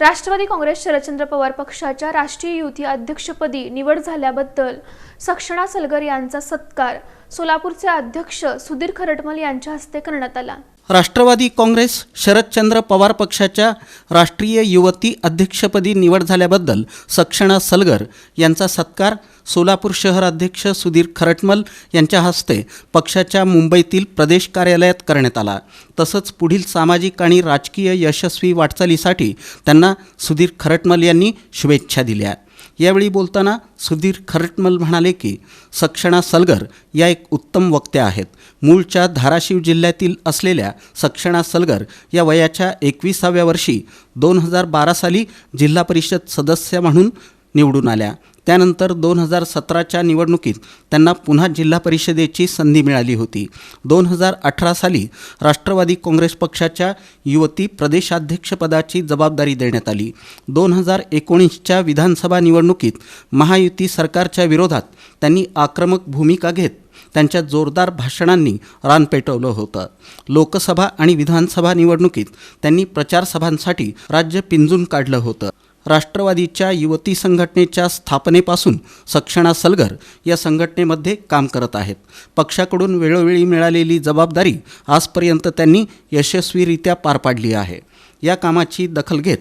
राष्ट्रवादी काँग्रेस शरदचंद्र पवार पक्षाच्या राष्ट्रीय युती अध्यक्षपदी निवड झाल्याबद्दल सक्षणा सलगर यांचा सत्कार सोलापूरचे अध्यक्ष सुधीर खरटमल यांच्या हस्ते करण्यात आला. राष्ट्रवादी काँग्रेस शरदचंद्र पवार पक्षाच्या राष्ट्रीय युवती अध्यक्षपदी निवड झाल्याबद्दल सक्षणा सलगर यांचा सत्कार सोलापूर शहर अध्यक्ष सुधीर खरटमल यांच्या हस्ते पक्षाच्या मुंबईतील प्रदेश कार्यालयात करण्यात आला. तसंच पुढील सामाजिक आणि राजकीय यशस्वी वाटचालीसाठी त्यांना सुधीर खरटमल यांनी शुभेच्छा दिल्या. यावेळी बोलताना सुधीर खरटमल म्हणाले की सक्षणा सलगर या एक उत्तम वक्त्या आहेत. मूळच्या धाराशिव जिल्ह्यातील असलेल्या सक्षणा सलगर या वयाच्या एकविसाव्या वर्षी दोन हजार बारा साली जिल्हा परिषद सदस्य म्हणून निवडून आल्या. त्यानंतर दोन हजार सतराच्या निवडणुकीत त्यांना पुन्हा जिल्हा परिषदेची संधी मिळाली होती. दोन हजार अठरा साली राष्ट्रवादी काँग्रेस पक्षाच्या युवती प्रदेशाध्यक्षपदाची जबाबदारी देण्यात आली. दोन हजार एकोणीसच्या विधानसभा निवडणुकीत महायुती सरकारच्या विरोधात त्यांनी आक्रमक भूमिका घेत त्यांच्या जोरदार भाषणांनी रान पेटवलं होतं. लोकसभा आणि विधानसभा निवडणुकीत त्यांनी प्रचारसभांसाठी राज्य पिंजून काढलं होतं. राष्ट्रवादीच्या युवती संघटनेच्या स्थापनेपासून सक्षणा सलगर या संघटनेमध्ये काम करत आहेत. पक्षाकडून वेळोवेळी मिळालेली जबाबदारी आजपर्यंत त्यांनी यशस्वीरित्या पार पाडली आहे. या कामाची दखल घेत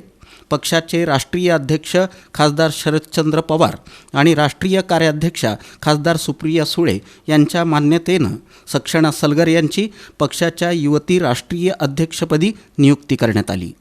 पक्षाचे राष्ट्रीय अध्यक्ष खासदार शरदचंद्र पवार आणि राष्ट्रीय कार्याध्यक्षा खासदार सुप्रिया सुळे यांच्या मान्यतेनं सक्षणा सलगर यांची पक्षाच्या युवती राष्ट्रीय अध्यक्षपदी नियुक्ती करण्यात आली.